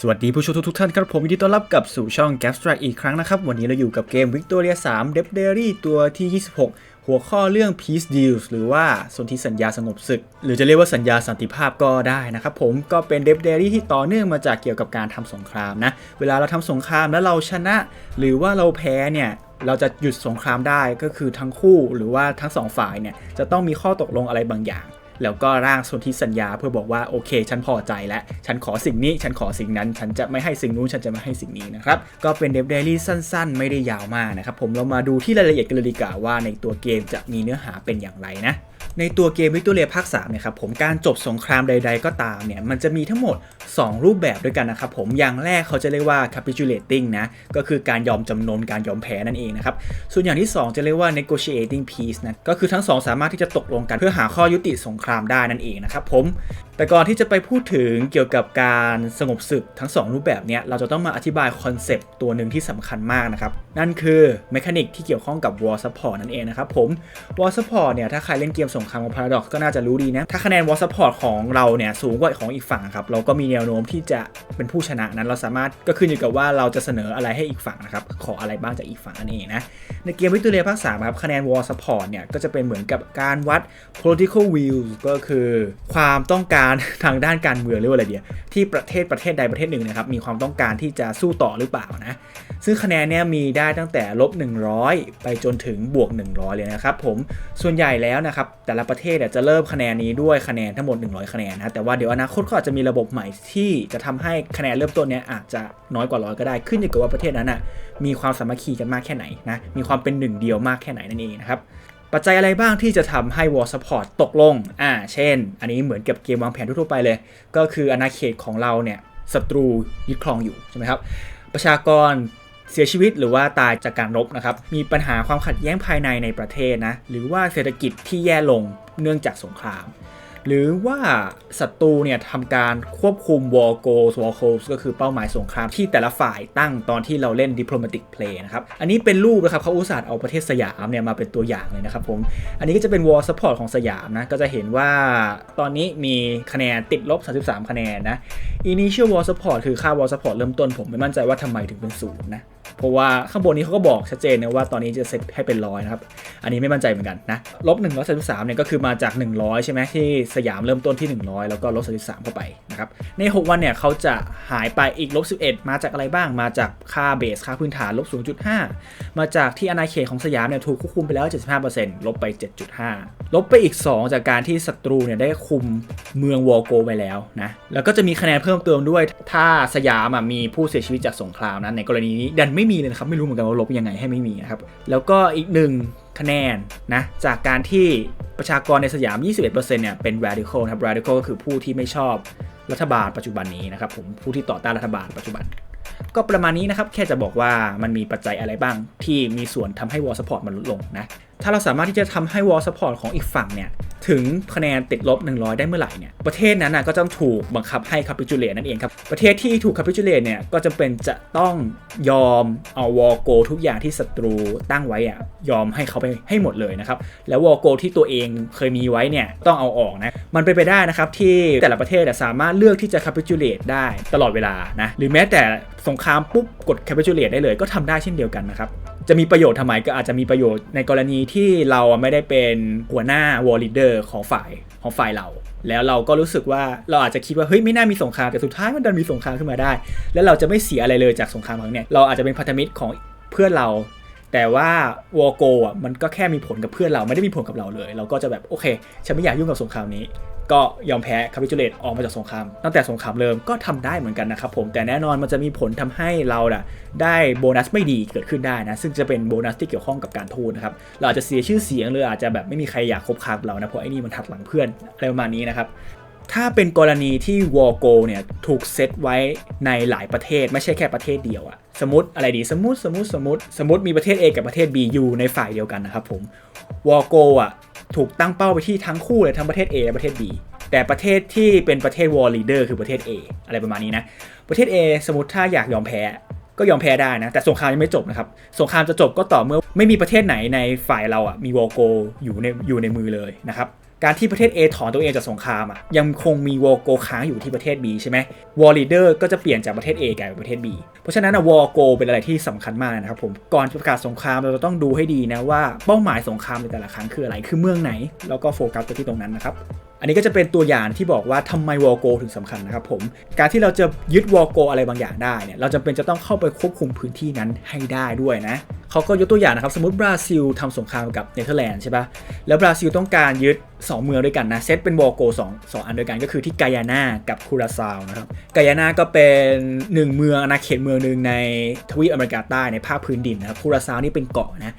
สวัสดีผู้ชมทุกๆท่านครับผมยินดีต้อนรับกลับสู่ช่อง g a p Strike อีกครั้งนะครับ วันนี้เราอยู่กับเกม Victoria 3 d e b Diary ตัวที่ 26 หัวข้อเรื่อง Peace Deals หรือว่าสนธิสัญญาสงบศึก หรือจะเรียกว่าสัญญาสันติภาพก็ได้นะครับผมก็เป็น d e b Diary ที่ต่อเนื่องมาจากเกี่ยวกับการทำสงครามนะ เวลาเราทำสงครามแล้วเราชนะ หรือว่าเราแพ้เนี่ยเราจะหยุดสงครามได้ก็คือทั้งคู่หรือว่าทั้งสองฝ่ายเนี่ยจะต้องมีข้อตกลงอะไรบางอย่าง แล้วก็ร่างสนธิสัญญาเพื่อบอกว่าโอเค ฉันพอใจแล้วฉันขอสิ่งนี้ ฉันขอสิ่งนั้น ฉันจะไม่ให้สิ่งนู้น ฉันจะไม่ให้สิ่งนี้นะครับ ก็เป็นเดฟเดลี่สั้นๆ ไม่ได้ยาวมากนะครับ ผมเรามาดูที่รายละเอียดกันเลยดีกว่าว่าในตัวเกมจะมีเนื้อหาเป็นอย่างไรนะ ในตัวเกมวิกตอเรียภาค3เนี่ยครับผมการจบสงครามใด ๆ ก็ตามเนี่ยมันจะมีทั้งหมด 2 รูปแบบด้วยกันนะครับผมอย่างแรกเขาจะเรียกว่า capitulating นะก็คือการยอมจำนนการยอมแพ้นั่นเองนะครับส่วนอย่างที่ 2 จะเรียกว่า negotiating peace นะก็คือทั้งสองสามารถที่จะตกลงกันเพื่อหาข้อยุติสงครามได้นั่นเองนะครับผม แต่ก่อนที่จะไปพูดถึงเกี่ยวกับการสงบศึกทั้ง 2 รูปแบบเนี้ยเราจะต้องมาอธิบายคอนเซปต์ตัวหนึ่งที่สำคัญมากนะครับ นั่นคือเมคานิกที่เกี่ยวข้องกับ war support นั่นเองนะครับผม war support เนี่ยถ้าใครเล่นเกมสงครามของ paradox ก็น่าจะรู้ดีนะ ถ้าคะแนน war support ของเราเนี่ยสูงกว่าของอีกฝั่งครับเราก็มีแนวโน้มที่จะเป็นผู้ชนะนั้นเราสามารถก็ขึ้นอยู่กับว่าเราจะเสนออะไรให้อีกฝั่งนะครับขออะไรบ้างจากอีกฝั่งนั่นเองนะในเกมวิตอเรียภาค3ครับคะแนน war support เนี่ยก็จะเป็นเหมือนกับการวัด political will ก็คือ ความต้องการทางด้านการเมืองหรือว่าอะไรเดียที่ประเทศประเทศใดประเทศหนึ่งนะครับมีความต้องการที่จะสู้ต่อหรือเปล่านะซึ่งคะแนนเนี่ยมีได้ตั้งแต่ลบ 100 ไปจนถึงบวก 100 เลยนะครับผมส่วนใหญ่แล้วนะครับแต่ละประเทศเนี่ยจะเริ่มคะแนนนี้ด้วยคะแนนทั้งหมด 100 คะแนนนะแต่ว่าเดี๋ยวอนาคตก็อาจจะมีระบบใหม่ที่จะทำให้คะแนนเริ่มต้นเนี่ยอาจจะน้อยกว่าร้อยก็ได้ขึ้นอยู่กับว่าประเทศนั้นอะมีความสามัคคีกันมากแค่ไหนนะมีความเป็นหนึ่งเดียวมากแค่ไหนนั่นเองนะครับ ปัจจัยอะไรบ้างที่จะทำให้ War Support ตกลง อ่า เช่น อันนี้เหมือนกับเกมวางแผนทั่วไปเลย ก็คืออาณาเขตของเราเนี่ยศัตรูยึดครองอยู่ใช่ไหมครับ ประชากรเสียชีวิตหรือว่าตายจากการรบนะครับ มีปัญหาความขัดแย้งภายในในประเทศนะ หรือว่าเศรษฐกิจที่แย่ลงเนื่องจากสงคราม หรือว่าศัตรูเนี่ยทำการควบคุม war goals war goals ก็คือเป้าหมายสงครามที่แต่ละฝ่ายตั้งตอนที่เราเล่น diplomatic play นะครับ อันนี้เป็นรูปนะครับเขาอุตส่าห์เอาประเทศสยามเนี่ยมาเป็นตัวอย่างเลยนะครับผม อันนี้ก็จะเป็น war support ของสยามนะ ก็จะเห็นว่าตอนนี้มีคะแนนติดลบ 33 คะแนนนะ initial war support คือค่า war support เริ่มต้นผมไม่มั่นใจว่าทำไมถึงเป็นศูนย์นะ เพราะว่าข้างบนนี้เขาก็บอกชัดเจนนะว่าตอนนี้จะเซตให้เป็นร้อยนะครับ อันนี้ไม่มั่นใจเหมือนกันนะลบ133เนี่ยก็คือมาจาก 100 ใช่ไหมที่สยามเริ่มต้นที่ 100 แล้วก็ลบ33เข้าไปนะครับใน 6 วันเนี่ยเขาจะหายไปอีกลบ11มาจากอะไรบ้างมาจากค่าเบสค่าพื้นฐานลบ0.5มาจากที่อาณาเขตของสยามเนี่ยถูกควบคุมไปแล้ว 75%ลบไป 7.5 ลบไปอีก 2 จากการที่ศัตรูเนี่ยได้คุมเมืองวอลโกไปแล้วนะแล้วก็จะมีคะแนนเพิ่มเติมด้วย ถ้าสยามอะมีผู้เสียชีวิตจากสงครามนะในกรณีนี้ดันไม่ไม่มีเลยนะครับ ไม่รู้เหมือนกันว่าลบยังไงให้ไม่มีนะครับ แล้วก็อีกหนึ่งคะแนนนะจากการที่ประชากรในสยาม 21%เนี่ยเป็น radical นะครับ radical ก็คือผู้ที่ไม่ชอบรัฐบาลปัจจุบันนี้นะครับผมผู้ที่ต่อต้านรัฐบาลปัจจุบัน ก็ประมาณนี้นะครับแค่จะบอกว่ามันมีปัจจัยอะไรบ้างที่มีส่วนทำให้ wall support มันลดลงนะถ้าเราสามารถที่จะทำให้ wall support ของอีกฝั่งเนี่ย ถึงคะแนนติดลบ 100 ได้เมื่อไหร่เนี่ยประเทศนั้นนะก็ต้องถูกบังคับให้ capitulate นั่นเองครับ ประเทศที่ถูก capitulate เนี่ยก็จำเป็นจะต้องยอมเอา war goal ทุกอย่างที่ศัตรูตั้งไว้อะยอมให้เขาไปให้หมดเลยนะครับ แล้ว war goal ที่ตัวเองเคยมีไว้เนี่ยต้องเอาออกนะมันเป็นไปได้นะครับที่แต่ละประเทศสามารถเลือกที่จะ capitulate ได้ตลอดเวลานะหรือแม้แต่สงครามปุ๊บกด capitulate ได้เลยก็ทำได้เช่นเดียวกันนะครับ จะมีประโยชน์ทำไมก็อาจจะมีประโยชน์ในกรณีที่เราไม่ได้เป็นหัวหน้าวอลลีเดอร์ของฝ่ายของฝ่ายเรา แล้วเราก็รู้สึกว่าเราอาจจะคิดว่าเฮ้ยไม่น่ามีสงครามแต่สุดท้ายมันดันมีสงครามขึ้นมาได้ แล้วเราจะไม่เสียอะไรเลยจากสงครามครั้งเนี้ยเราอาจจะเป็นพันธมิตรของเพื่อนเรา แต่ว่าวอโกอะมันก็แค่มีผลกับเพื่อนเราไม่ได้มีผลกับเราเลย เราก็จะแบบโอเค ฉันไม่อยากยุ่งกับสงครามนี้ ก็ยอมแพ้คาปิจูเลตออกมาจากสงคราม ตั้งแต่สงครามเริ่มก็ทำได้เหมือนกันนะครับผมแต่แน่นอนมันจะมีผลทำให้เราน่ะได้โบนัสไม่ดีเกิดขึ้นได้นะ ซึ่งจะเป็นโบนัสที่เกี่ยวข้องกับการทูตนะครับเราอาจจะเสียชื่อเสียงหรืออาจจะแบบไม่มีใครอยากคบค้ากับเรานะเพราะไอ้นี่มันถัดหลังเพื่อนอะไรประมาณนี้นะครับ ถ้าเป็นกรณีที่วอลโกเนี่ยถูกเซตไว้ในหลายประเทศไม่ใช่แค่ประเทศเดียวอะสมมติอะไรดีสมมติสมมติสมมติสมมติมีประเทศ A กับประเทศ B อยู่ในฝ่ายเดียวกันนะครับผมวอลโกอะถูกตั้งเป้าไปที่ทั้งคู่เลยทั้งประเทศ A และประเทศ B แต่ประเทศที่เป็นประเทศวอลลีเดอร์คือประเทศ A อะไรประมาณนี้นะ ประเทศ A สมมติถ้าอยากยอมแพ้ก็ยอมแพ้ได้นะ แต่สงครามยังไม่จบนะครับ สงครามจะจบก็ต่อเมื่อไม่มีประเทศไหนในฝ่ายเราอะมีวอลโกอยู่ในอยู่ในมือเลยนะครับ การที่ประเทศ A ถอนตัวเองจากสงครามอะยังคงมีวอลโกค้างอยู่ที่ประเทศ B ใช่ไหมวอลลีเดอร์ก็จะเปลี่ยนจากประเทศ A กลายเป็นประเทศ B เพราะฉะนั้นอะวอลโกเป็นอะไรที่สำคัญมากนะครับผมก่อนประกาศสงครามเราจะต้องดูให้ดีนะว่าเป้าหมายสงครามในแต่ละครั้งคืออะไรคือเมืองไหน แล้วก็โฟกัสไปที่ตรงนั้นนะครับ นนี้ก็จะเป็นตัวอย่างที่บอกว่าทำไมวอลโกถึงสำคัญนะครับผม การที่เราจะยึดวอลโกอะไรบางอย่างได้เนี่ยเราจำเป็นจะต้องเข้าไปควบคุมพื้นที่นั้นให้ได้ด้วยนะเขาก็ยกตัวอย่างนะครับ สมมติบราซิลทำสงครามกับเนเธอร์แลนด์ใช่ปะแล้วบราซิลต้องการยึด 2 เมืองด้วยกันนะ เซตเป็นวอลโก2 2อันด้วยกันก็คือที่กายานากับคูราซาวนะครับกายานาก็เป็นหนึ่งเมืองอาณาเขตเมืองหนึ่งในทวีปอเมริกาใต้ในภาคพื้นดินนะครับคูราซาวนี่เป็นเกาะนะ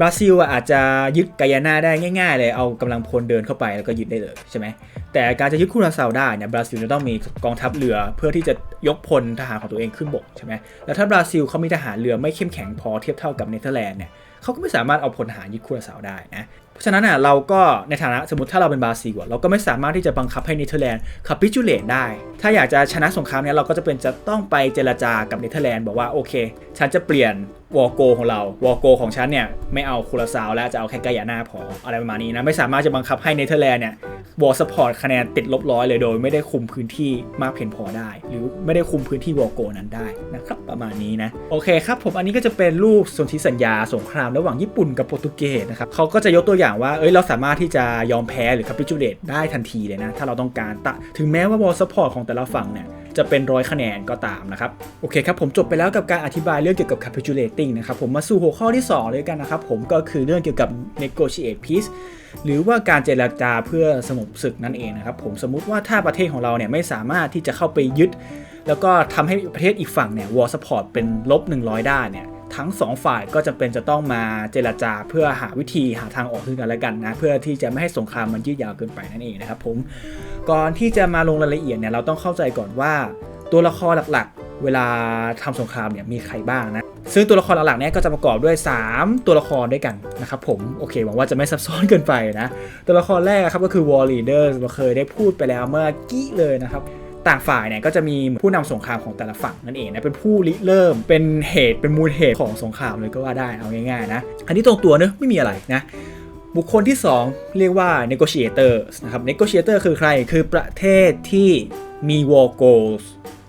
บราซิลอาจจะยึดกายาน่าได้ง่ายๆ เลยเอากำลังพลเดินเข้าไปแล้วก็ยึดได้เลยใช่ไหมแต่การจะยึดคูราซาวได้เนี่ยบราซิลจะต้องมีกองทัพเรือเพื่อที่จะยกพลทหารของตัวเองขึ้นบกใช่ไหมแล้วถ้าบราซิลเขามีทหารเรือไม่เข้มแข็งพอเทียบเท่ากับเนเธอร์แลนด์เนี่ยเขาก็ไม่สามารถเอาพลทหารยึดคูราซาวได้นะเพราะฉะนั้นอะเราก็ในฐานะสมมติถ้าเราเป็นบราซิลเราก็ไม่สามารถที่จะบังคับให้เนเธอร์แลนด์คาปิจูเลตได้ ถ้าอยากจะชนะสงครามเนี้ยเราก็จะเป็นจะต้องไปเจรจากับเนเธอร์แลนด์บอกว่าโอเค ฉันจะเปลี่ยน วอลโกของเราวอลโกของฉันเนี่ยไม่เอาคูราซาวแล้วจะเอาแค่กายาน่าพออะไรประมาณนี้นะไม่สามารถจะบังคับให้เนเธอร์แลนด์เนี่ยวอลสปอร์ตคะแนนติดลบร้อยเลยโดย ไม่ได้คุมพื้นที่มากเพียงพอได้ หรือไม่ได้คุมพื้นที่วอลโกนั้นได้นะครับประมาณนี้นะโอเคครับผมอันนี้ก็จะเป็นรูปสนธิสัญญาสงครามระหว่างญี่ปุ่นกับโปรตุเกสนะครับเขาก็จะยกตัวอย่างว่าเอ้ยเราสามารถที่จะยอมแพ้หรือคาปิจูเลตได้ทันทีเลยนะถ้าเราต้องการตะถึงแม้ว่าวอลสปอร์ตของแต่ละฝั่งเนี่ย จะเป็นร้อยคะแนนก็ตามนะครับ โอเคครับผมจบไปแล้วกับการอธิบายเรื่องเกี่ยวกับ capitulating นะครับผมมาสู่หัวข้อที่ 2 เลยกันนะครับผมก็คือเรื่องเกี่ยวกับ negotiate peace หรือว่าการเจรจาเพื่อสงบศึกนั่นเองนะครับผมสมมุติว่าถ้าประเทศของเราเนี่ยไม่สามารถที่จะเข้าไปยึด แล้วก็ทำให้ประเทศอีกฝั่งเนี่ย war support เป็นลบ100 ได้เนี่ย ทั้ง 2 ฝ่ายก็จะเป็นจะต้องมาเจรจาเพื่อหาวิธีหาทางออกซึ่งกันและกันนะ เพื่อที่จะไม่ให้สงครามมันยืดยาวเกินไปนั่นเองนะครับผมก่อนที่จะมาลงรายละเอียดเนี่ยเราต้องเข้าใจก่อนว่า ตัวละครหลักๆ เวลาทำสงครามเนี่ยมีใครบ้างนะซึ่งตัวละครหลักๆเนี่ยก็จะประกอบด้วย 3 ตัวละครด้วยกันนะครับผมโอเคหวังว่าจะไม่ซับซ้อนเกินไปนะ ตัวละครแรกครับก็คือ War Leader เราเคยได้พูดไปแล้วเมื่อกี้เลยนะครับ ต่างฝ่ายเนี่ยก็จะมีผู้นำสงครามของแต่ละฝั่งนั่นเองนะเป็นผู้ริเริ่มเป็นเหตุเป็นมูลเหตุของสงครามเลยก็ว่าได้เอาง่ายๆนะอันนี้ตรงตัวเนอะไม่มีอะไรนะบุคคลที่ 2 เรียกว่า negotiator นะครับ negotiator คือใคร คือประเทศที่มี war goals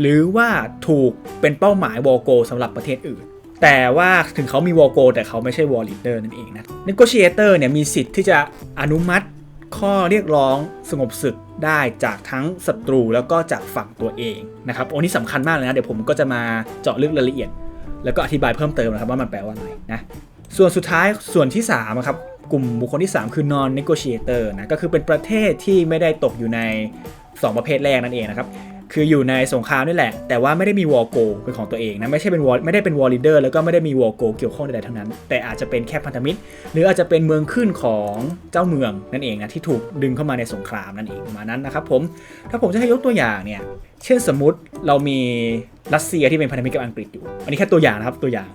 หรือว่าถูกเป็นเป้าหมาย war goal สำหรับประเทศอื่น แต่ว่าถึงเขามี war goal แต่เขาไม่ใช่ war leader นั่นเองนะ negotiator เนี่ยมีสิทธิ์ที่จะอนุมัติ ข้อเรียกร้องสงบศึกได้จากทั้งศัตรูแล้วก็จากฝั่งตัวเองนะครับโอ้นี่สำคัญมากเลยนะ เดี๋ยวผมก็จะมาเจาะลึกรายละเอียด แล้วก็อธิบายเพิ่มเติมนะครับว่ามันแปลว่าอะไรนะส่วนสุดท้ายส่วนที่3อะครับกลุ่มบุคคลที่ 3 คือ non negotiator นะก็คือเป็นประเทศที่ไม่ได้ตกอยู่ใน 2 ประเภทแรกนั่นเองนะครับ คืออยู่ในสงครามนี่แหละ แต่ว่าไม่ได้มีวอลโกเป็นของตัวเองนะไม่ใช่เป็นวอลไม่ได้เป็นวอลลีเดอร์แล้วก็ไม่ได้มีวอลโกเกี่ยวข้องใดๆทั้งนั้น แต่อาจจะเป็นแค่พันธมิตร หรืออาจจะเป็นเมืองขึ้นของเจ้าเมืองนั่นเองนะที่ถูกดึงเข้ามาในสงครามนั่นเองมานั้นนะครับผมถ้าผมจะให้ยกตัวอย่างเนี่ยเช่นสมมติเรามีรัสเซียที่เป็นพันธมิตรกับอังกฤษอยู่ อันนี้แค่ตัวอย่างนะครับตัวอย่าง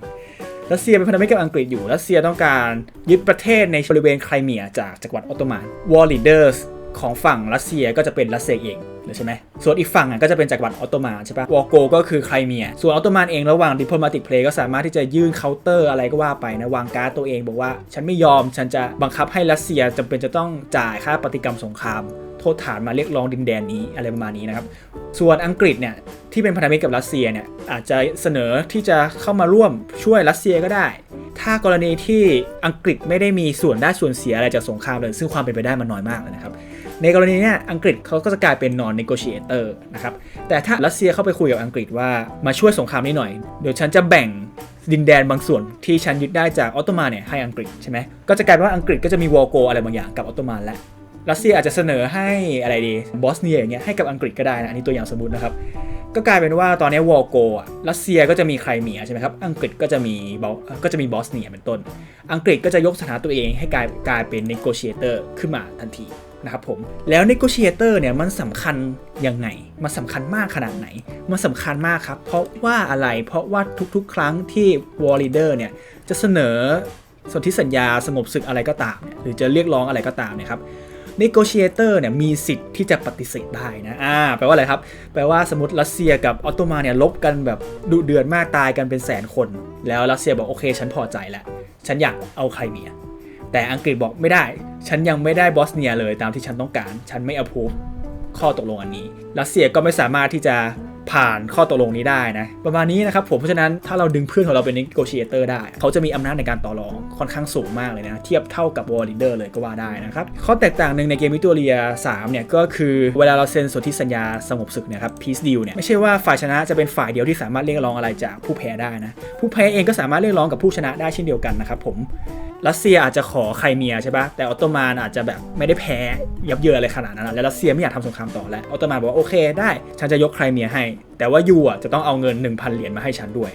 รัสเซียเป็นพันธมิตรกับอังกฤษอยู่ รัสเซียต้องการยึดประเทศในบริเวณไครเมียจากจักรวรรดิออตโตมันวอลลีเดอร์ ของฝั่งรัสเซียก็จะเป็นรัสเซียเองเลยใช่ไหมส่วนอีกฝั่งก็จะเป็นจักรวรรดิออตโตมันใช่ปะวอโกก็คือไครเมีย ส่วนออตโตมันเองระหว่างดิ p l o m a t i c play ก็สามารถที่จะยื่นเคาน์เตอร์อะไรก็ว่าไปนะ วางการ์ดตัวเองบอกว่า ฉันไม่ยอม ฉันจะบังคับให้รัสเซียจำเป็นจะต้องจ่ายค่าปฏิกรรมสงคราม โทษฐานมาเรียกร้องดินแดนนี้อะไรประมาณนี้นะครับ ส่วนอังกฤษเนี่ยที่เป็นพันธมิตรกับรัสเซียเนี่ยอาจจะเสนอที่จะเข้ามาร่วมช่วยรัสเซียก็ได้ ถ้ากรณีที่อังกฤษไม่ได้มีส่วนได้ส่วนเสียอะไรจากสงครามเลย ซึ่งความเป็นไปได้มันน้อยมากเลยนะครับ ในกรณีนี้อังกฤษเขาก็จะกลายเป็น non negotiator นะครับแต่ถ้ารัสเซียเข้าไปคุยกับอังกฤษว่ามาช่วยสงครามนี้หน่อย เดี๋ยวฉันจะแบ่งดินแดนบางส่วนที่ฉันยึดได้จากออตโตมันเนี่ยให้อังกฤษใช่ไหมก็จะกลายเป็นว่าอังกฤษก็จะมีวอลโกอะไรบางอย่างกับออตโตมันแล้วรัสเซียอาจจะเสนอให้อะไรดีบอสเนียอย่างเงี้ยให้กับอังกฤษก็ได้นะอันนี้ตัวอย่างสมมตินะครับก็กลายเป็นว่าตอนนี้วอลโกอะรัสเซียก็จะมีไครเมียใช่ไหมครับอังกฤษก็จะมีบอก็จะมีบอสเนียเป็นต้น อังกฤษก็จะยกสถานะตัวเองให้กลายกลายเป็น negotiator ขึ้นมาทันที นะครับผมแล้ว negotiator เนี่ยมันสำคัญยังไง มันสำคัญมากขนาดไหน มันสำคัญมากครับ เพราะว่าอะไรเพราะว่าทุกๆ ครั้งที่ war leader เนี่ยจะเสนอสนธิสัญญาสงบศึกอะไรก็ตาม หรือจะเรียกร้องอะไรก็ตามเนี่ยครับ negotiator เนี่ยมีสิทธิ์ที่จะปฏิเสธได้นะอ่าแปลว่าอะไรครับ แปลว่าสมมติรัสเซียกับออตโตมันเนี่ยลบกันแบบดุเดือดมากตายกันเป็นแสนคน แล้วรัสเซียบอกโอเค ฉันพอใจแล้ว ฉันอยากเอาไครเมีย แต่อังกฤษบอกไม่ได้ ฉันยังไม่ได้บอสเนียเลยตามที่ฉันต้องการ ฉันไม่ approve ข้อตกลงอันนี้ รัสเซียก็ไม่สามารถที่จะผ่านข้อตกลงนี้ได้นะ ประมาณนี้นะครับผมเพราะฉะนั้นถ้าเราดึงเพื่อนของเราเป็น negotiator ได้ เขาจะมีอำนาจในการต่อรองค่อนข้างสูงมากเลยนะ เทียบเท่ากับ war leader เลยก็ว่าได้นะครับ ข้อแตกต่างหนึ่งในเกมวิ c ต o เรีย 3 เนี่ย ก็คือเวลาเราเซ็นสนธิสัญญาสงบศึกเนี่ยครับ peace deal เนี่ย ไม่ใช่ว่าฝ่ายชนะจะเป็นฝ่ายเดียวที่สามารถเรียกร้องอะไรจากผู้แพ้ได้นะ ผู้แพ้เองก็สามารถเรียกร้องกับผู้ชนะได้เช่นเดียวกันนะครับผม รัสเซียอาจจะขอไครเมียใช่ปะแต่ออตโตมันอาจจะแบบไม่ได้แพ้ยับเยินอะไรขนาดนั้นแล้วรัสเซียไม่อยากทำสงครามต่อแล้วออตโตมันบอกว่าโอเคได้ ฉันจะยกไครเมียให้ แต่ว่ายูอะจะต้องเอาเงิน 1,000 เหรียญมาให้ฉันด้วย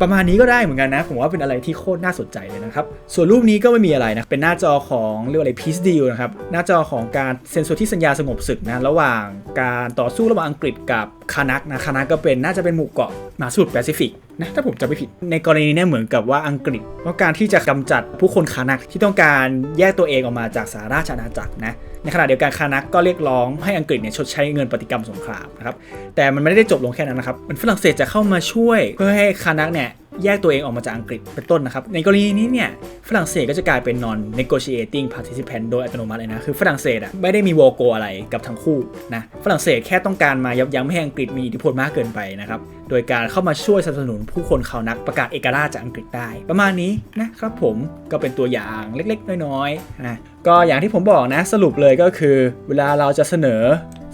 ประมาณนี้ก็ได้เหมือนกันนะ ผมว่าเป็นอะไรที่โคตรน่าสนใจเลยนะครับ ส่วนรูปนี้ก็ไม่มีอะไรนะ เป็นหน้าจอของเรียกว่าอะไร peace deal นะครับหน้าจอของการเซ็นสนธิสัญญาสงบศึกนะระหว่างการต่อสู้ระหว่างอังกฤษกับ คานักนะคานักก็เป็นน่าจะเป็นหมู่เกาะมหาสมุทรแปซิฟิกนะถ้าผมจำไม่ผิดในกรณีเนี้เหมือนกับว่าอังกฤษต้องการที่จะกำจัดผู้คนคานักที่ต้องการแยกตัวเองออกมาจากสาราชอาณาจักรนะในขณะเดียวกันคานักก็เรียกร้องให้อังกฤษเนี่ยชดใช้เงินปฏิกรรมสงครามนะครับแต่มันไม่ได้จบลงแค่นั้นนะครับมันฝรั่งเศสจะเข้ามาช่วยเพื่อให้คานักเนี่ย แยกตัวเองออกมาจากอังกฤษเป็นต้นนะครับ ในกรณีนี้เนี่ยฝรั่งเศสก็จะกลายเป็น non negotiating participant โดยอัตโนมัติเลยนะ คือฝรั่งเศสอะไม่ได้มีวอโกอะไรกับทั้งคู่นะฝรั่งเศสแค่ต้องการมายับยั้งไม่ให้อังกฤษมีอิทธิพลมากเกินไปนะครับโดยการเข้ามาช่วยสนับสนุนผู้คนเขานักประกาศเอกราชจากอังกฤษได้ ประมาณนี้นะครับผมก็เป็นตัวอย่างเล็กๆ น้อยๆนะก็อย่างที่ผมบอกนะสรุปเลยก็คือ เวลาเราจะเสนอ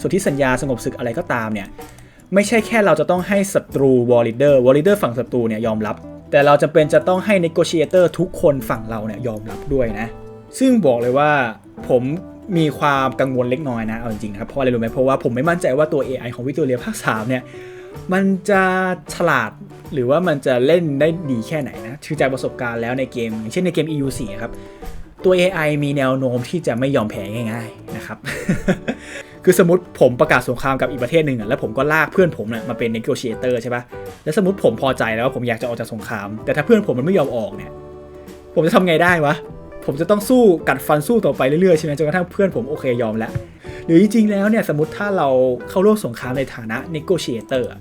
สนธิสัญญาสงบศึกอะไรก็ตามเนี่ย ไม่ใช่แค่เราจะต้องให้ศัตรูวอล l เดอร์วอล l เดอร์ฝั่งศัตรูเนี่ยยอมรับ แต่เราจำเป็นจะต้องให้ negotiator ทุกคนฝั่งเราเนี่ยยอมรับด้วยนะ ซึ่งบอกเลยว่าผมมีความกังวลเล็กน้อยนะเอาจริงๆครับเพราะอะไรรู้ไหมเพราะว่าผมไม่มั่นใจว่าตัว AI ของวิกตอเรียภาค3เนี่ยมันจะฉลาดหรือว่ามันจะเล่นได้ดีแค่ไหนนะคือจากประสบการณ์แล้วในเกม อย่างเช่นในเกม EU4 ครับ ตัว AI มีแนวโน้มที่จะไม่ยอมแพ้ง่าย ๆ นะครับ คือสมมติผมประกาศสงครามกับอีกประเทศหนึ่งอะแล้วผมก็ลากเพื่อนผมเนี่ยมาเป็น negotiator ใช่ปะแล้วสมมติผมพอใจแล้วว่าผมอยากจะออกจากสงคราม แต่ถ้าเพื่อนผมมันไม่ยอมออกเนี่ย ผมจะทำไงได้วะ ผมจะต้องสู้กัดฟันสู้ต่อไปเรื่อยๆใช่ไหมจนกระทั่งเพื่อนผมโอเคยอมแล้วหรือจริงๆแล้วเนี่ยสมมติถ้าเราเข้าร่วมสงครามในฐานะ negotiator อะ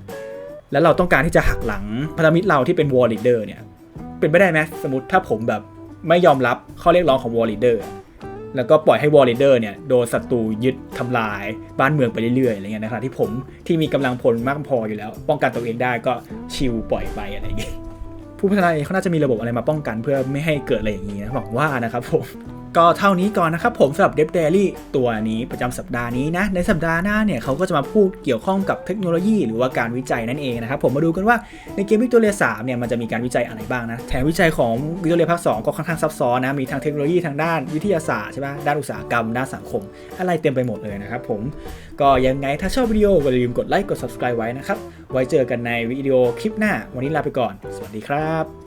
แล้วเราต้องการที่จะหักหลังพันธมิตรเราที่เป็น war leader เนี่ยเป็นไปได้ไหมสมมติถ้าผมแบบไม่ยอมรับข้อเรียกร้องของ war leader อะ แล้วก็ปล่อยให้วอลเลเดอร์เนี่ยโดนศัตรูยึดทำลายบ้านเมืองไปเรื่อยๆอะไรเงี้ยนะครับที่ผมที่มีกำลังพลมากพออยู่แล้ว ป้องกันตัวเองได้ก็ชิลปล่อยไปอะไรอย่างเงี้ยผู้พัฒนาเองเขาน่าจะมีระบบอะไรมาป้องกันเพื่อไม่ให้เกิดอะไรอย่างนี้นะหวังว่านะครับผม ก็เท่านี้ก่อนนะครับผมสำหรับ Dev Daily ตัวนี้ประจำสัปดาห์นี้นะ ในสัปดาห์หน้าเนี่ยเขาก็จะมาพูดเกี่ยวข้องกับเทคโนโลยี หรือว่าการวิจัยนั่นเองนะครับผมมาดูกันว่าในเกมวิกตอเรีย3เนี่ยมันจะมีการวิจัยอะไรบ้างนะแถมวิจัยของวิกตอเรียภาค2ก็ค่อนข้างซับซ้อนนะ มีทางเทคโนโลยีทางด้านวิทยาศาสตร์ใช่ปะด้านอุตสาหกรรม ด้านสังคม อะไรเต็มไปหมดเลยนะครับผมก็ยังไงถ้าชอบวิดีโออย่าลืมกดไลค์กด subscribe ไว้นะครับไว้เจอกันในวิดีโอคลิปหน้า วันนี้ลาไปก่อน สวัสดีครับ